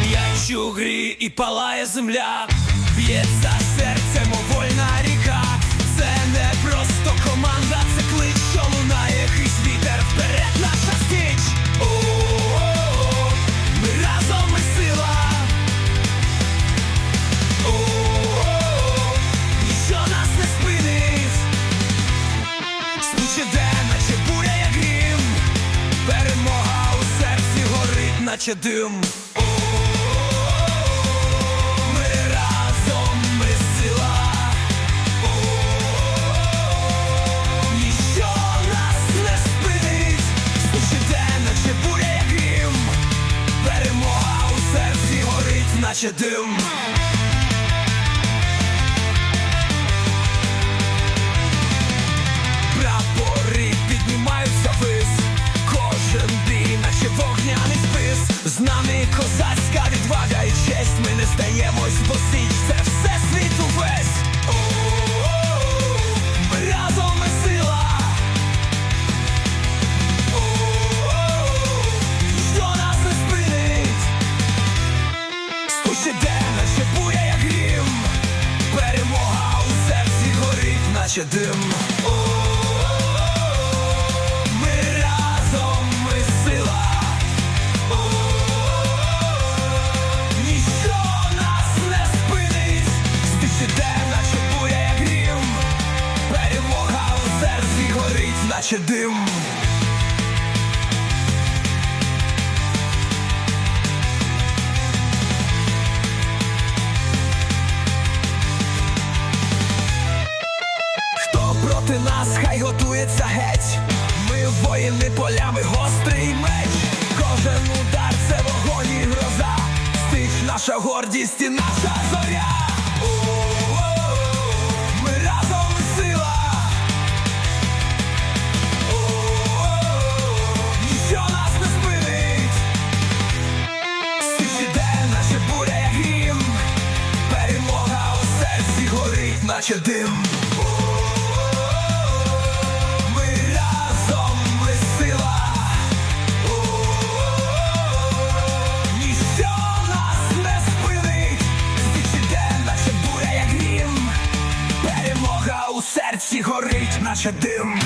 М'яч у грі і палає земля, б'ється серце, Стуче день, наче буря, як грім. Перемога у серці горить, наче дим. Ми разом, наче дим. Ми разом, ми сила. Ніщо нас не спинить. Стиче день, наче буя, як грім. Перемога у серці горить, наче дим проти нас, хай готується геть. Ми воїни полями, гострий меч. Кожен удар це вогонь і гроза. Стич наша гордість і наша зоря. О-о-о, Ми у горить. Наче дим.